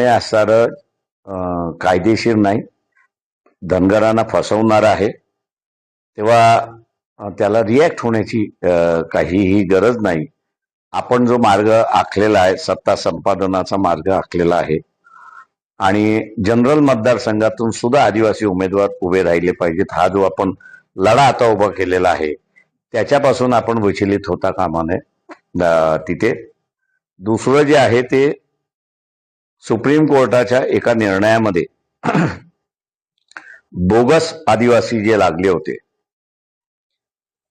हे असणारं कायदेशीर नाही. धनगरांना फसवणार आहे. तेव्हा त्याला रिॲक्ट होण्याची काहीही गरज नाही. आपण जो मार्ग आखलेला आहे सत्ता संपादनाचा मार्ग आखलेला आहे. आणि जनरल मतदारसंघातून सुद्धा आदिवासी उमेदवार उभे राहिले पाहिजेत. हा जो आपण लढा आता उभा केलेला आहे त्याच्यापासून आपण विचलित होता कामा नये तिथे. दुसरं जे आहे ते सुप्रीम कोर्टाच्या एका निर्णयामध्ये बोगस आदिवासी जे लागले होते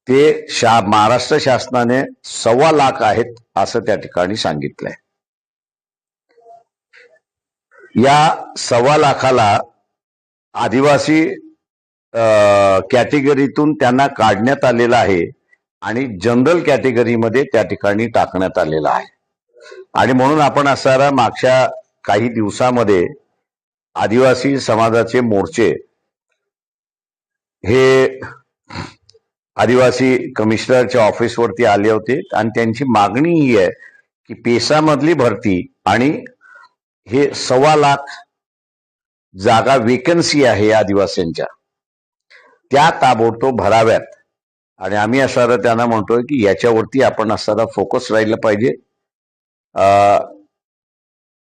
ते शा महाराष्ट्र शासनाने सव्वा लाख आहेत असं त्या ठिकाणी सांगितलंय. या सव्वा लाखाला आदिवासी अं, कॅटेगरीतून त्यांना काढण्यात आलेलं आहे आणि जनरल कॅटेगरीमध्ये त्या ठिकाणी टाकण्यात आलेलं आहे. आणि म्हणून आपण असणारा मागच्या काही दिवसामध्ये आदिवासी समाजाचे मोर्चे हे आदिवासी कमिशनरच्या ऑफिसवरती आले होते. आणि त्यांची मागणी ही आहे की पेसामधली भरती आणि हे सव्वा लाख जागा वेकन्सी आहे आदिवासींच्या. त्या ताबडतोब भराव्यात. आणि आम्ही असणारं त्यांना म्हणतोय की याच्यावरती आपण असणारा फोकस राहिलं पाहिजे. अं,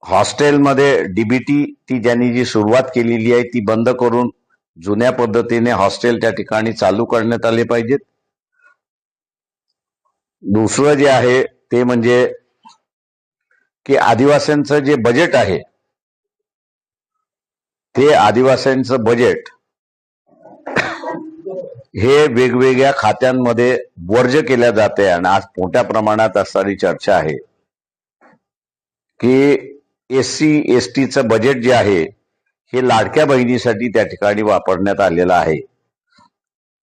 हॉस्टेलमध्ये डीबीटी ती ज्यांनी जी सुरुवात केलेली आहे ती बंद करून जुन्या पद्धतीने हॉस्टेल त्या ठिकाणी चालू करण्यात आले पाहिजेत. दुसरं जे आहे ते म्हणजे की आदिवासींचं जे बजेट आहे ते आदिवासींचं बजेट हे वेगवेगळ्या खात्यांमध्ये वर्ज केल्या जाते. आणि आज मोठ्या प्रमाणात असणारी चर्चा आहे की एस सी एस टीचं बजेट जे आहे हे लाडक्या बहिणीसाठी त्या ठिकाणी वापरण्यात आलेलं आहे.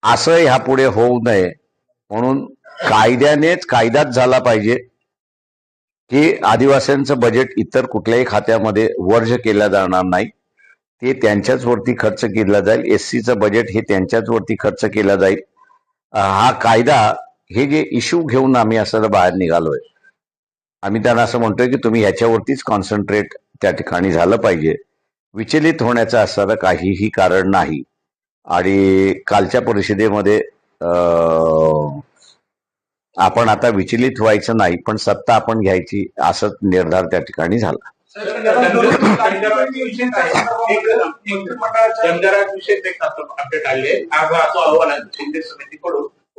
असं ह्यापुढे होऊ नये. म्हणून कायद्यानेच कायदाच झाला पाहिजे की आदिवासींचं बजेट इतर कुठल्याही खात्यामध्ये वर्ज केलं जाणार नाही. ते त्यांच्याच वरती खर्च केला जाईल. एस सीचं बजेट हे त्यांच्याच वरती खर्च केला जाईल. हा कायदा हे जे इश्यू घेऊन आम्ही असं बाहेर निघालोय. आम्ही त्यांना असं म्हणतोय की तुम्ही ह्याच्यावरतीच कॉन्सन्ट्रेट त्या ठिकाणी झालं पाहिजे. विचलित होण्याचं असणारं काहीही कारण नाही. आणि कालच्या परिषदेमध्ये आपण आता विचलित व्हायचं नाही पण सत्ता आपण घ्यायची असंच निर्धार त्या ठिकाणी झाला. विषय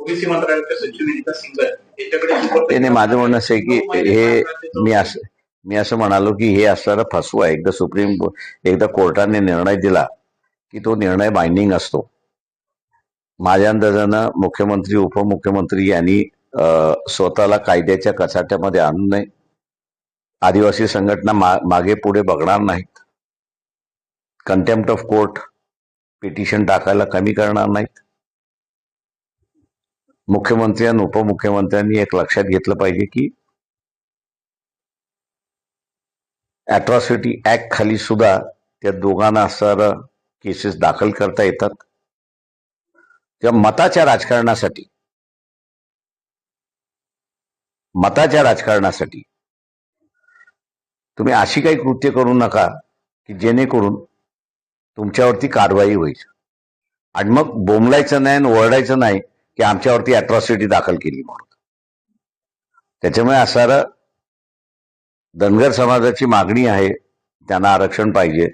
ओबीसी मंत्रालयाच्या सचिव विनिता याच्याकडे माझं म्हणणं असं आहे की हे मी असं मी असं म्हणालो की हे असणारं फसवं. आहे एकदा सुप्रीम एकदा कोर्टाने निर्णय दिला की तो निर्णय बाइंडिंग असतो. माझ्या अंदाजानं मुख्यमंत्री उपमुख्यमंत्री यांनी स्वतःला कायद्याच्या कचाट्यामध्ये आणू नये. आदिवासी संघटना मा- मागे पुढे बघणार नाहीत. कंटेम्प्ट ऑफ कोर्ट पिटिशन टाकायला कमी करणार नाहीत. मुख्यमंत्री आणि उपमुख्यमंत्र्यांनी एक लक्षात घेतलं पाहिजे की अट्रॉसिटी ऍक्ट खाली सुद्धा त्या दोघांना असणारं केसेस दाखल करता येतात. त्या मताच्या राजकारणासाठी मताच्या राजकारणासाठी. तुम्ही अशी काही कृत्य करू नका की जेणेकरून तुमच्यावरती कारवाई होईल. आणि मग बोंबलायचं नाही आणि ओरडायचं नाही की आमच्यावरती अट्रॉसिटी दाखल केली म्हणून. त्याच्यामुळे असणारं धनगर समाजाची मागणी आहे त्यांना आरक्षण पाहिजे.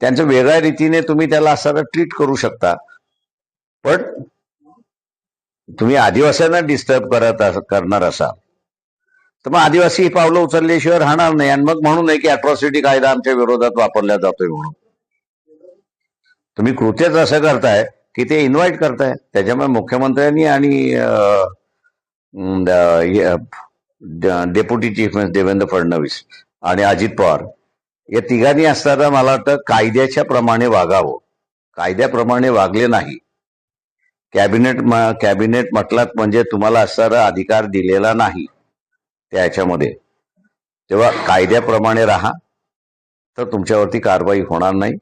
त्यांचं वेगळ्या रीतीने तुम्ही त्याला असणारं ट्रीट करू शकता. पण तुम्ही आदिवासींना डिस्टर्ब करत करणार असाल. तर मग आदिवासी ही पावलं उचलल्याशिवाय राहणार नाही आणि मग म्हणू नये की अट्रॉसिटी कायदा आमच्या विरोधात वापरला जातोय म्हणून. तुम्ही कृत्यच असं करताय की ते इन्व्हाइट करताय. त्याच्यामुळे मुख्यमंत्र्यांनी आणि deputy chief minister Devendra Fadnavis आणि अजित पवार या तिघांनी असताना मला वाटतं कायद्याच्या प्रमाणे वागावं. कायद्याप्रमाणे वागले नाही. कॅबिनेट कॅबिनेट म्हटलात म्हणजे तुम्हाला असणारा अधिकार दिलेला नाही त्या तेव्हा कायद्याप्रमाणे राहा. तर तुमच्यावरती कारवाई होणार नाही.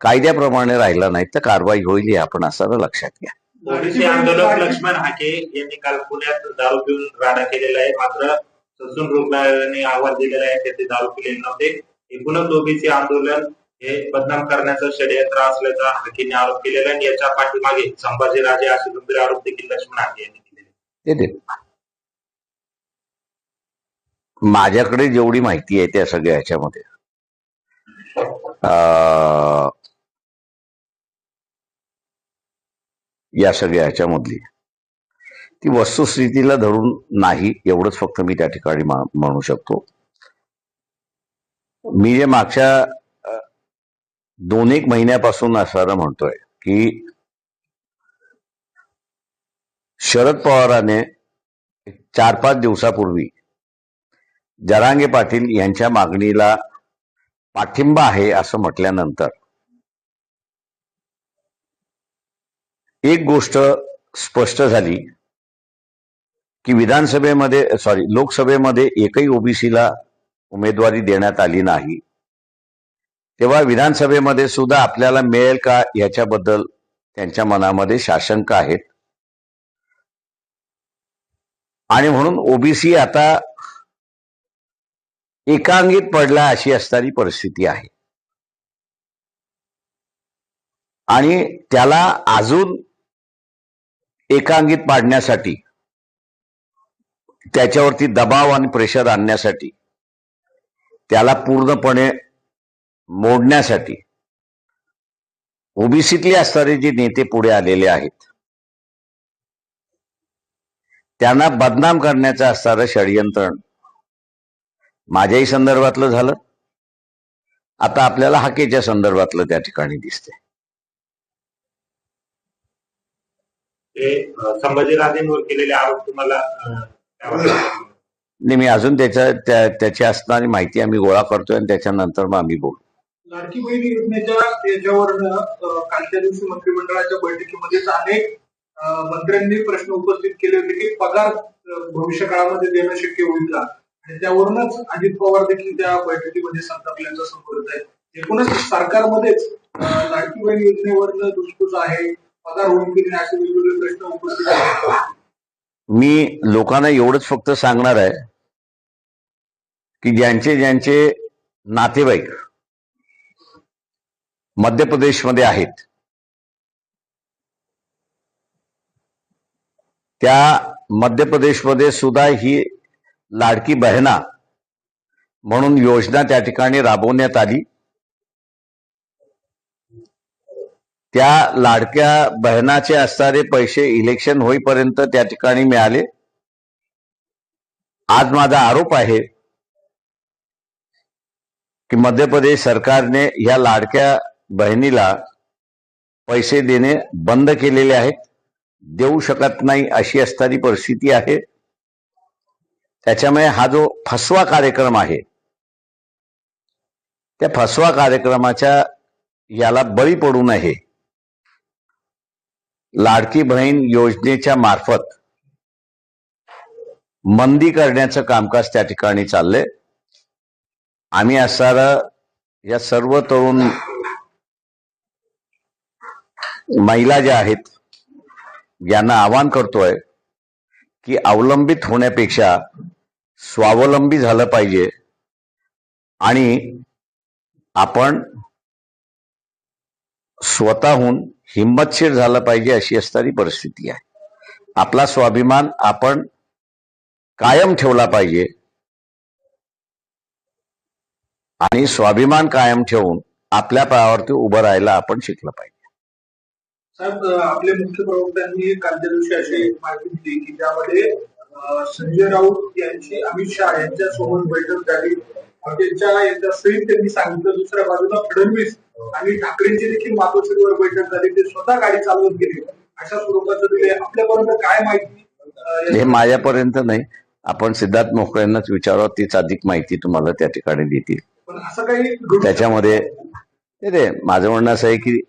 कायद्याप्रमाणे राहिला नाही तर कारवाई होईल हे आपण असं लक्षात घ्या. ओबीसी आंदोलक लक्ष्मण हाके यांनी काल पुण्यात दारू पिऊन राडा केलेला आहे. मात्र ससून रुग्णालयाने अहवाल दिलेला आहे ते ते दारू पिलेले नव्हते. एकूणच ओबीसी आंदोलन हे बदनाम करण्याचं षडयंत्र असल्याचा हाकेने आरोप केलेला आहे. आणि याच्या पाठीमागे संभाजीराजे असे गंभीर आरोप देखील लक्ष्मण हाके यांनी केले ते ते माझ्याकडे जेवढी माहिती आहे त्या सगळ्या ह्याच्यामध्ये. या सगळ्या ह्याच्यामधली. ती वस्तुस्थितीला धरून नाही एवढंच फक्त मी त्या ठिकाणी म्हणू शकतो. मी जे मागच्या दोन एक महिन्यापासून असं म्हणतोय की शरद पवाराने चार पाच दिवसापूर्वी जरांगे पाटील यांच्या मागणीला पाठिंबा आहे असं म्हटल्यानंतर एक गोष्ट स्पष्ट झाली की विधानसभेमध्ये सॉरी लोकसभेमध्ये एकही ओबीसीला उमेदवारी देण्यात आली नाही. तेव्हा विधानसभेमध्ये सुद्धा आपल्याला मिळेल का याच्याबद्दल त्यांच्या मनामध्ये शाशंका आहेत. आणि म्हणून ओबीसी आता एकांगित पडला अशी असणारी परिस्थिती आहे. आणि त्याला अजून एकांगीत पाडण्यासाठी त्याच्यावरती दबाव आणि प्रेशर आणण्यासाठी त्याला पूर्णपणे मोडण्यासाठी ओबीसीतले असणारे जे नेते पुढे आलेले आहेत त्यांना बदनाम करण्याचं असणारं षडयंत्र माझ्याही संदर्भातलं झालं. आता आपल्याला हाकेच्या संदर्भातलं त्या ठिकाणी दिसते अं, संभाजीराजेंवर केलेले आरोप तुम्हाला नाही मी अजून त्याच्या त्या त्याची असणारी माहिती आम्ही गोळा करतोय आणि त्याच्यानंतर मग आम्ही बोलू. लाडकी बहीण योजनेच्या याच्यावरनं कालच्या दिवशी मंत्रिमंडळाच्या बैठकीमध्येच अनेक मंत्र्यांनी प्रश्न उपस्थित केले होते की पगार भविष्य काळामध्ये देणं शक्य होईल का? आणि त्यावरूनच अजित पवार देखील त्या बैठकीमध्ये संतापल्याचं समोर येत आहे. एकूणच सरकारमध्येच लाडकी बहीण योजनेवरनं दुष्पूस आहे. मी लोकांना एवढंच फक्त सांगणार आहे की ज्यांचे ज्यांचे नातेवाईक मध्य प्रदेशमध्ये आहेत त्या मध्य प्रदेशमध्ये सुद्धा ही लाडकी बहना म्हणून योजना त्या ठिकाणी राबवण्यात आली. त्या लाडक्या बहनाचे असणारे पैसे इलेक्शन होईपर्यंत त्या ठिकाणी मिळाले. आज माझा आरोप आहे की मध्य प्रदेश सरकारने या लाडक्या बहिणीला पैसे देणे बंद केलेले आहेत. देऊ शकत नाही अशी असणारी परिस्थिती आहे. त्याच्यामुळे हा जो फसवा कार्यक्रम आहे त्या फसवा कार्यक्रमाच्या याला बळी पडू नये. लाडकी बहीण योजनेच्या मार्फत मंदी करण्याचं कामकाज त्या ठिकाणी चाललंय. आम्ही असणारं या सर्व तरुण महिला ज्या आहेत यांना आवाहन करतोय की अवलंबित होण्यापेक्षा स्वावलंबी झालं पाहिजे आणि आपण स्वतःहून हिंमतशीर झालं पाहिजे अशी असणारी परिस्थिती आहे. आपला स्वाभिमान आपण कायम ठेवला पाहिजे. आणि स्वाभिमान कायम ठेवून आपल्या पायावरती उभं राहायला आपण शिकलं पाहिजे. साहेब आपले मुख्य प्रवक्त्यांनी कालच्या दिवशी अशी माहिती दिली की त्यामध्ये संजय राऊत यांची अमित शहा यांच्या सोबत बैठक झाली. सहित त्यांनी सांगितलं दुसऱ्या बाजूला फडणवीस आणि ठाकरेंची देखील मातोश्रीवर बैठक झाली. ते स्वतः गाडी चालवत गेले. अशा स्वरूपाचं दिले आपल्यापर्यंत काय माहिती? हे माझ्यापर्यंत नाही. आपण सिद्धार्थ मोकळ्यांनाच विचारावं तीच अधिक माहिती तुम्हाला त्या ठिकाणी देतील. पण असं काही त्याच्यामध्ये ते माझं म्हणणं असं आहे की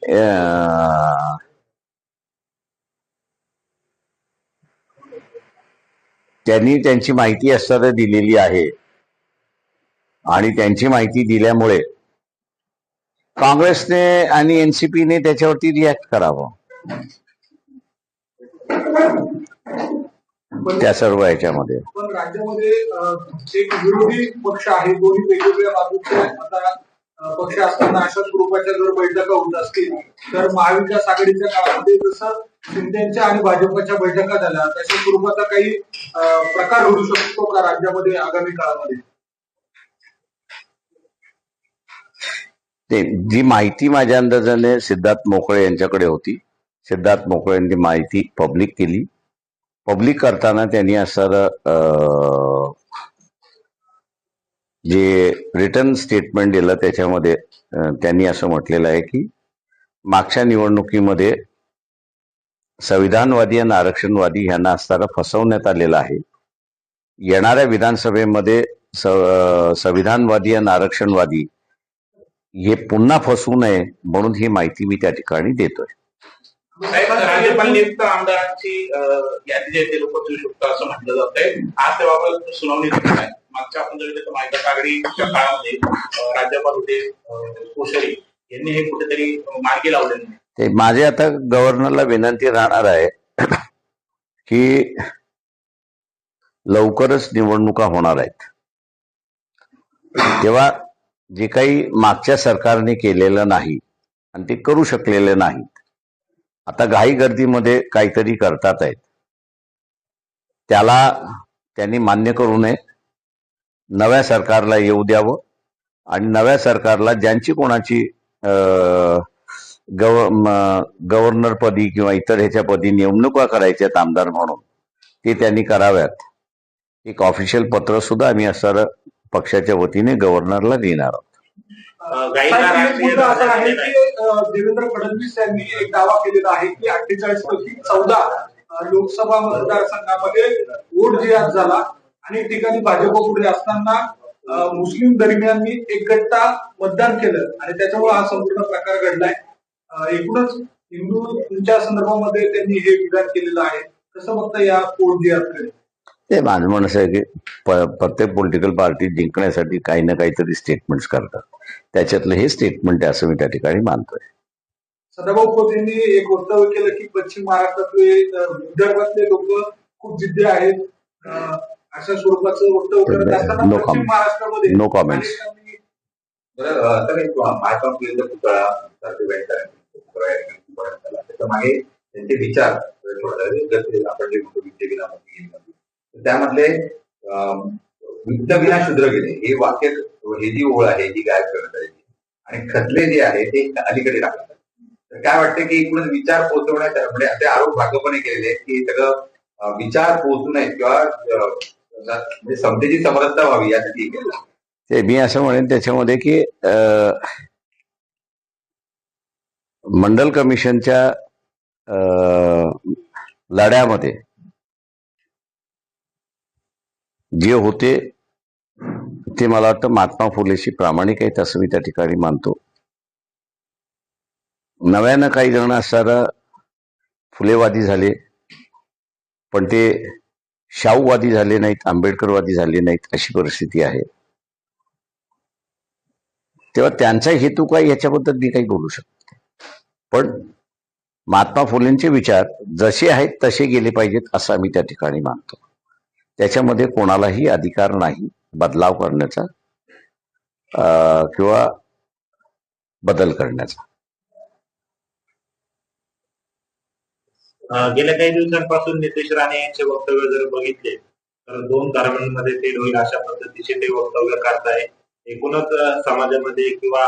त्यांनी त्यांची माहिती असताना दिलेली आहे. आणि त्यांची माहिती दिल्यामुळे काँग्रेसने आणि एनसीपीने त्याच्यावरती रिॲक्ट करावं. त्या सर्व याच्यामध्ये. पण राज्यामध्ये एक विरोधी पक्ष आहे दोन्ही वेगवेगळ्या बाजूचे आता पक्ष असताना अशा स्वरूपाच्या जर बैठका होत असतील तर महाविकास आघाडीच्या काळामध्ये जसं शिंदेच्या आणि भाजपच्या बैठका झाल्या तशा स्वरूपाचा काही प्रकार घडू शकतो का राज्यामध्ये आगामी काळामध्ये? ते जी माहिती माझ्या अंदाजाने सिद्धार्थ मोकळे यांच्याकडे होती सिद्धार्थ मोकळे यांनी माहिती पब्लिक केली. पब्लिक करताना त्यांनी असं जे रिटर्न स्टेटमेंट दिलं त्याच्यामध्ये त्यांनी असं म्हटलेलं आहे की मागच्या निवडणुकीमध्ये संविधानवादी आणि आरक्षणवादी यांना असताना फसवण्यात आलेलं आहे. येणाऱ्या विधानसभेमध्ये स- संविधानवादी आणि आरक्षणवादी हे पुन्हा फसवू नये म्हणून ही माहिती मी त्या ठिकाणी देतोय. आमदारांची यादी जे लोक देऊ शकतो असं म्हटलं जात आहे आज त्याबाबत सुनावणी मागच्या आपण जर काळामध्ये अं, राज्यपाल होते अं, कोश्यारी यांनी हे कुठेतरी मार्गी नाही. ते माझे आता गव्हर्नरला विनंती राहणार आहे की लवकरच निवडणुका होणार आहेत. तेव्हा जे काही मागच्या सरकारने केलेलं नाही आणि ते करू शकलेले नाहीत. आता घाई गर्दीमध्ये काहीतरी करतात आहेत. त्याला त्यांनी मान्य करू नये. नव्या सरकारला येऊ द्यावं आणि नव्या सरकारला ज्यांची कोणाची गव गव्हर्नरपदी किंवा इतर ह्याच्या पदी नेमणुका करायच्यात आमदार म्हणून ते त्यांनी कराव्यात. एक ऑफिशियल पत्र सुद्धा आम्ही असं पक्षाच्या वतीने गव्हर्नरला देणार आहोत. देवेंद्र फडणवीस यांनी एक दावा केलेला आहे की अठ्ठेचाळीस पैकी चौदा लोकसभा मतदारसंघामध्ये वोट जिहाद झाला. अनेक ठिकाणी भाजप पुढे असताना मुस्लिम दरम्याननी एक गट्टा मतदान केलं. आणि त्याच्यामुळे हा संपूर्ण प्रकार घडलाय. एकूणच हिंदूंच्या संदर्भामध्ये त्यांनी हे विधान केलेलं आहे. कसं बघता या वोट जिहादकडे? ते माझं म्हणणं असं आहे की प्रत्येक पॉलिटिकल पार्टी जिंकण्यासाठी काही ना काहीतरी स्टेटमेंट्स करतात त्याच्यातलं हे स्टेटमेंट आहे असं मी त्या ठिकाणी मानतोय सदाभाऊ खोत यांनी एक वक्तव्य केलं की पश्चिम महाराष्ट्रातले विदर्भातले लोक खूप जिद्दी आहेत अशा स्वरूपाचं वक्तव्य करत असताना पश्चिम. महाराष्ट्रामध्ये तर एक महात्मा फुलेंचा पुतळा. त्याच्यामागे त्यांचे विचार आपण जे म्हणतो विद्या विना मोती गेली. तर त्यामधले अं, विना शुद्र गेले हे वाक्य हे जी ओळ आहे ही गायब करण्यात आली आणि खतले जे आहे ते अलीकडे टाकतात तर काय वाटतं की एकूणच विचार पोहोचवण्यात म्हणजे असे आरोप भाजपने केलेले आहेत की सगळं विचार पोहोचू नये किंवा म्हणजे समतेची समरसता व्हावी यासाठी केलं ते मी असं म्हणेन त्याच्यामध्ये की अं, मंडल कमिशनच्या लढ्यामध्ये जे होते ते मला वाटतं महात्मा फुलेशी प्रामाणिक आहेत असं मी त्या ठिकाणी मानतो. नव्यानं काही जण असणारा फुलेवादी झाले पण ते शाहूवादी झाले नाहीत आंबेडकरवादी झाले नाहीत अशी परिस्थिती आहे. तेव्हा त्यांचा हेतू काय याच्याबद्दल मी काही बोलू शकतो पण महात्मा फुलेंचे विचार जसे आहेत तसे गेले पाहिजेत असं मी त्या ठिकाणी मानतो. त्याच्यामध्ये कोणालाही अधिकार नाही बदलाव करण्याचा अं, किंवा बदल करण्याचा. गेल्या काही दिवसांपासून नितेश राणे यांचे वक्तव्य जर बघितले तर दोन कारणांमध्ये ते होईल अशा पद्धतीचे ते वक्तव्य करताय एकूणच समाजामध्ये किंवा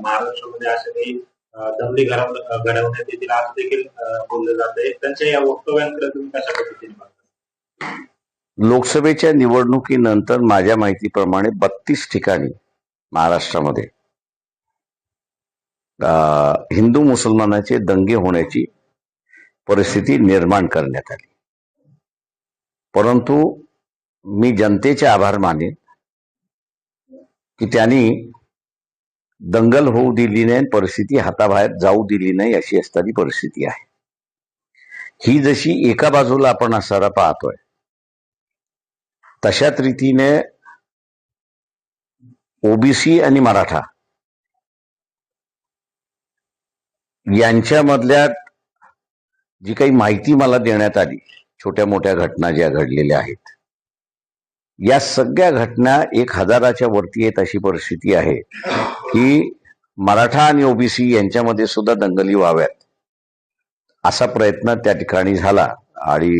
महाराष्ट्रामध्ये अशा काही दंगली घडव- घडवण्यात येतील असं देखील बोललं जात आहे त्यांच्या या वक्तव्यांकडे तुम्ही कशा पद्धतीने लोकसभेच्या निवडणुकीनंतर माझ्या माहितीप्रमाणे बत्तीस ठिकाणी महाराष्ट्रामध्ये अं, हिंदू मुसलमानाचे दंगे होण्याची परिस्थिती निर्माण करण्यात आली. परंतु मी जनतेचे आभार मानेन की त्यांनी दंगल होऊ दिली नाही परिस्थिती हाताबाहेर जाऊ दिली नाही अशी असणारी परिस्थिती आहे. ही जशी एका बाजूला आपण असारा पाहतोय तशाच रीतीने ओबीसी आणि मराठा यांच्यामधल्या जी काही माहिती मला देण्यात आली छोट्या मोठ्या घटना ज्या घडलेल्या आहेत या सगळ्या घटना एक हजाराच्या वरती येत अशी परिस्थिती आहे. की मराठा आणि ओबीसी यांच्यामध्ये सुद्धा दंगली व्हाव्यात असा प्रयत्न त्या ठिकाणी झाला. आणि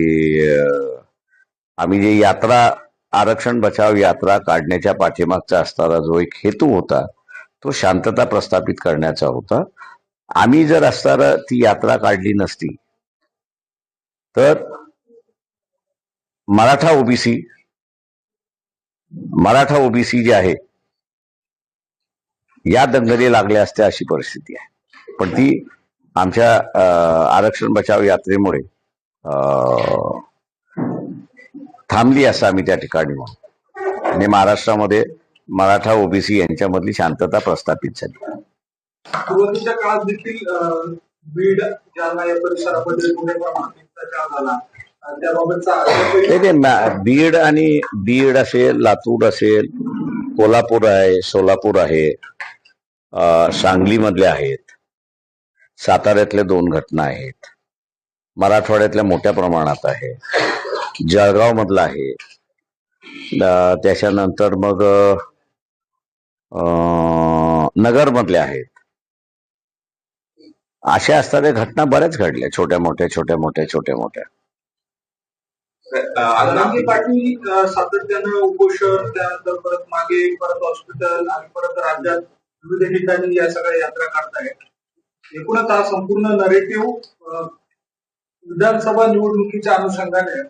आम्ही जे यात्रा आरक्षण बचाव यात्रा काढण्याच्या पाठीमागचा असणारा जो एक हेतू होता तो शांतता प्रस्थापित करण्याचा होता. आम्ही जर असताना ती यात्रा काढली नसती तर मराठा ओबीसी मराठा ओबीसी जे आहे या दंगली लागल्या असत्या अशी परिस्थिती आहे. पण ती आमच्या आरक्षण बचाव यात्रेमुळे अं, थांबली असं आम्ही त्या ठिकाणी म्हणू आणि महाराष्ट्रामध्ये मराठा ओबीसी यांच्यामधली शांतता प्रस्थापित झाली. सुरुवातीच्या काळात देखील बीड जालना या परिसरामध्ये मोठ्या प्रमाणात हिंसाचार झाला अं, त्याबाबतचा नाही, नाही, मा- बीड आणि बीड असेल लातूर असेल कोल्हापूर आहे सोलापूर आहे सांगलीमधले आहेत. साताऱ्यातल्या दोन घटना आहेत. मराठवाड्यातल्या मोठ्या प्रमाणात आहे. जळगाव मधला आहे त्याच्यानंतर मग नगर मधल्या आहेत. अशा असणाऱ्या घटना बऱ्याच घडल्या छोट्या मोठ्या छोट्या मोठ्या छोट्या मोठ्या. पाटील सातत्यानं उपोषण त्यानंतर परत मागे परत हॉस्पिटल आणि परत राज्यात विविध ठिकाणी या सगळ्या यात्रा काढतायत. एकूणच हा संपूर्ण नरेटिव्ह विधानसभा निवडणुकीच्या अनुषंगाने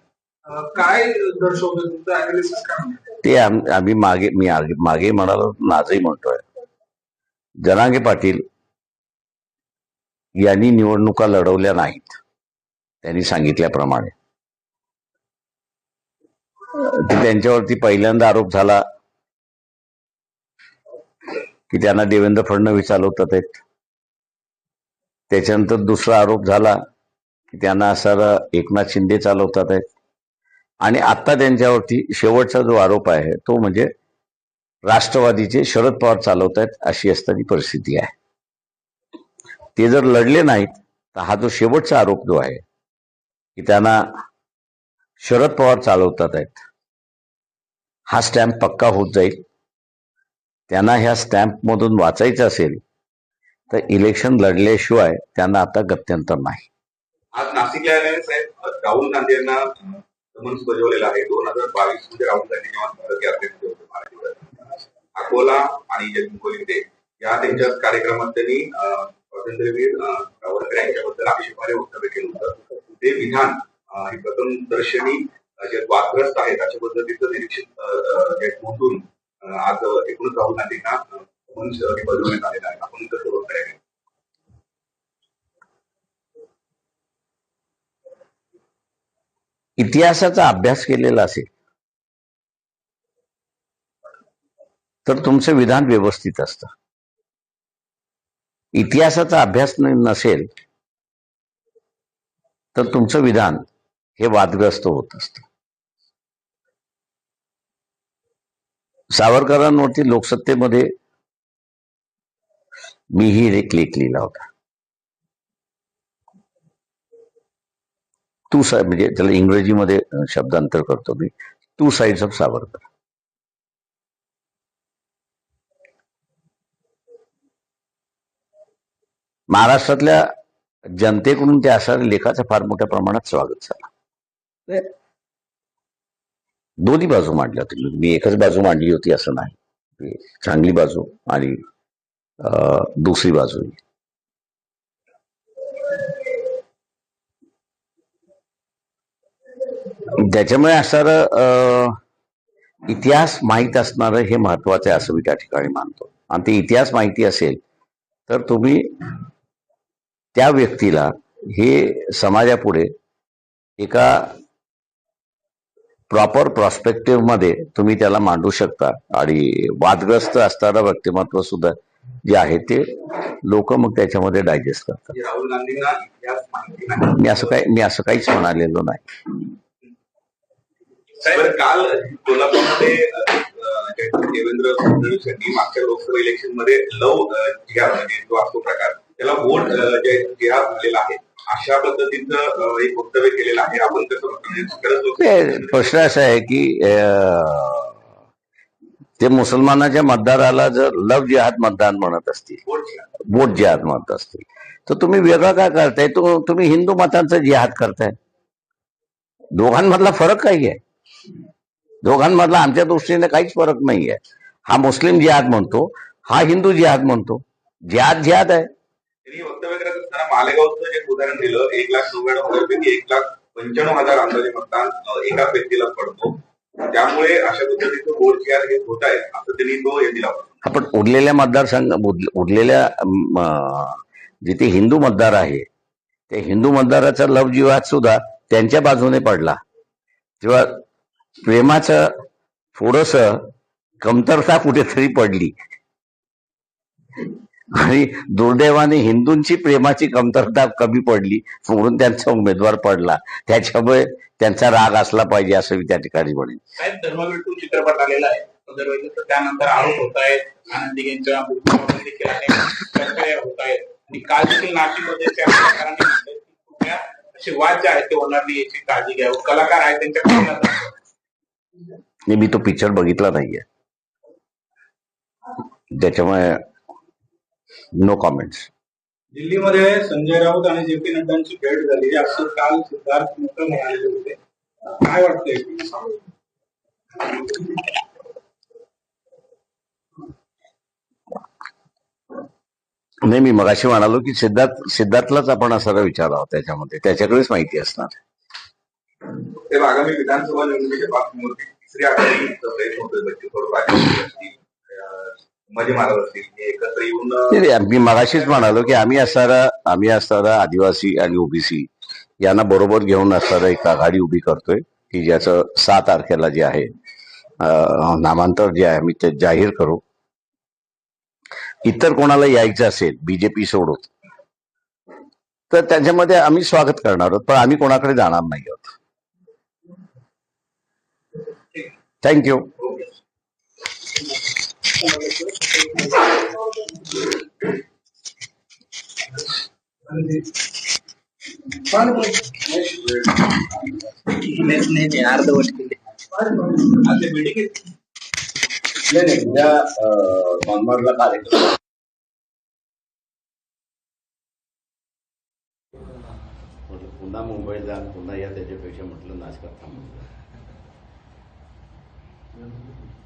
काय दर्शवतो तुमचं अनालिसिस काय ते आम्ही मागे मी मागे म्हणालो पण आजही म्हणतोय. जनांगे पाटील यांनी निवडणुका लढवल्या नाहीत त्यांनी सांगितल्याप्रमाणे. त्यांच्यावरती पहिल्यांदा आरोप झाला की त्यांना देवेंद्र फडणवीस चालवतात आहेत. त्याच्यानंतर दुसरा आरोप झाला की त्यांना सर एकनाथ शिंदे चालवतात आहेत. आणि आता त्यांच्यावरती शेवटचा जो आरोप आहे तो म्हणजे राष्ट्रवादीचे शरद पवार चालवत आहेत अशी असताना परिस्थिती आहे. ते जर लढले नाहीत तर हा जो शेवटचा आरोप जो आहे की त्यांना शरद पवार चालवतात आहेत हा स्टॅम्प पक्का होत जाईल. त्यांना ह्या स्टॅम्प मधून वाचायचं असेल तर इलेक्शन लढल्याशिवाय त्यांना आता गत्यंतर नाही. आज नाशिकला राहुल गांधी यांना म्हणून समन्स बजावलेला आहे. दोन हजार बावीसमध्ये राहुल गांधी जेव्हा भारतीय अध्यक्ष होते महाराष्ट्रात अकोला आणि जगमुखोलीमध्ये या त्यांच्या कार्यक्रमात त्यांनी स्वातंत्र्यवीर सावरकर यांच्याबद्दल आक्षेपार्ह वक्तव्य केलं होतं. ते विधान हे प्रथम दर्शनी जे वादग्रस्त आहेत अशा पद्धतीचं निरीक्षण अं, आज एकूणच राहुल गांधींना अं, समन्स अं, आलेलं आहे. आपण कसं बघताय इतिहासाचा अभ्यास केलेला असेल तर तुमचं विधान व्यवस्थित असतं. इतिहासाचा अभ्यास नसेल तर तुमचं विधान हे वादग्रस्त होत असत. सावरकरांवरती लोकसत्तेमध्ये मीही एक लेख लिहिला होता. टू साईड म्हणजे त्याला इंग्रजीमध्ये शब्दांतर करतो मी टू साइड्स ऑफ सावरकर. महाराष्ट्रातल्या जनतेकडून त्या असणाऱ्या लेखाचं फार मोठ्या प्रमाणात स्वागत झालं. दोन्ही बाजू मांडल्या होत्या. मी एकच बाजू मांडली होती असं नाही. चांगली बाजू आणि दुसरी बाजू त्याच्यामुळे असणारं अं, इतिहास माहीत असणारं हे महत्वाचं आहे असं मी त्या ठिकाणी मानतो. आणि ते इतिहास माहिती असेल तर तुम्ही त्या व्यक्तीला हे समाजापुढे एका प्रॉपर प्रॉस्पेक्टिव्हमध्ये तुम्ही त्याला मांडू शकता. आणि वादग्रस्त असणारं व्यक्तिमत्व सुद्धा जे आहे ते लोक मग त्याच्यामध्ये डायजेस्ट करतात. मी असं काही मी असं काहीच म्हणालेलो नाही. साहेब काल कोल्हापूरमध्ये देवेंद्र फडणवीस यांनी मागच्या लोकसभा इलेक्शनमध्ये लव जिहाद म्हणजे जो असतो प्रकार त्याला वोट जिहाद झालेला आहे अशा पद्धतीचं एक वक्तव्य केलेलं आहे. आपण कसं प्रश्न असा आहे की ते मुसलमानाच्या मतदाराला जर लव जिहाद मतदान म्हणत असतील वोट वोट जिहाद म्हणत असतील तर तुम्ही वेगळं काय करताय? तो तुम्ही हिंदू मतांचा जिहाद करताय. दोघांमधला फरक काय आहे? दोघांमधला आमच्या दृष्टीने काहीच फरक नाही आहे हा मुस्लिम जिहाद म्हणतो हा हिंदू जिहाद म्हणतो. जिहाद जिहाद आहे. त्यांनी वक्तव्य करत असताना मालेगावचं जे उदाहरण दिलं. एक लाख नव्याण्णव हजारपैकी एक लाख पंच्याण्णव हजार अंदाजे मतदान व्यक्तीला पडतो. त्यामुळे अशा पद्धतीचं वोट जे आहे हे होत आहे असं त्यांनी तो हे दिला. आपण उरलेल्या मतदारसंघ उर- उरलेल्या जिथे हिंदू मतदार आहे त्या हिंदू मतदाराचा लव जिहाद सुद्धा त्यांच्या बाजूने पडला. तेव्हा प्रेमाचं थोडस कमतरता कुठेतरी पडली. आणि दुर्दैवाने हिंदूंची प्रेमाची कमतरता कमी पडली म्हणून त्यांचा उमेदवार पडला. त्याच्यामुळे त्यांचा राग असला पाहिजे असं मी त्या ठिकाणी म्हणेन. धर्मवीर चित्रपट आलेला आहे? त्यानंतर आरोप होत आहेत. आनंदी यांच्या होत आहेत. आणि काल देखील नाशिकमध्ये असे वाद जे आहेत ते होणार नाही याची काळजी घ्यावं. कलाकार आहेत त्यांच्या नाही, मी तो पिक्चर बघितला नाहीये. त्याच्यामुळे नो कॉमेंट्स दिल्लीमध्ये संजय राऊत आणि जे पी नड्डांची भेट झाली असं काल सिद्धार्थ मित्र म्हणाले होते. काय वाटतंय? नाही मी मगाशी म्हणालो की सिद्धार्थ सिद्धार्थलाच आपण असं विचारावं त्याच्यामध्ये. त्याच्याकडेच माहिती असणार. तर आगामी विधानसभा निवडणुकीच्या पार्श्वभूमीवरती तिसरी आघाडी प्रयत्न होतोय बच्चू कडू असतील. एकत्र येऊन मी मगाशीच म्हणालो की आम्ही असणारा आम्ही असणारा आदिवासी आणि ओबीसी यांना बरोबर घेऊन असणारा एक आघाडी उभी करतोय की ज्याचं सहा तारखेला जे आहे नामांतर जे आहे आम्ही ते जाहीर करू. इतर कोणाला यायचं असेल बीजेपी सोडून तर त्याच्यामध्ये आम्ही स्वागत करणार आहोत पण आम्ही कोणाकडे जाणार नाही आहोत. थँक्यू नाही नाही नाही उद्या मनमाडला कार्यक्रम म्हटलं पुन्हा मुंबईला पुन्हा या त्याच्यापेक्षा म्हटलं नाच करता Thank you.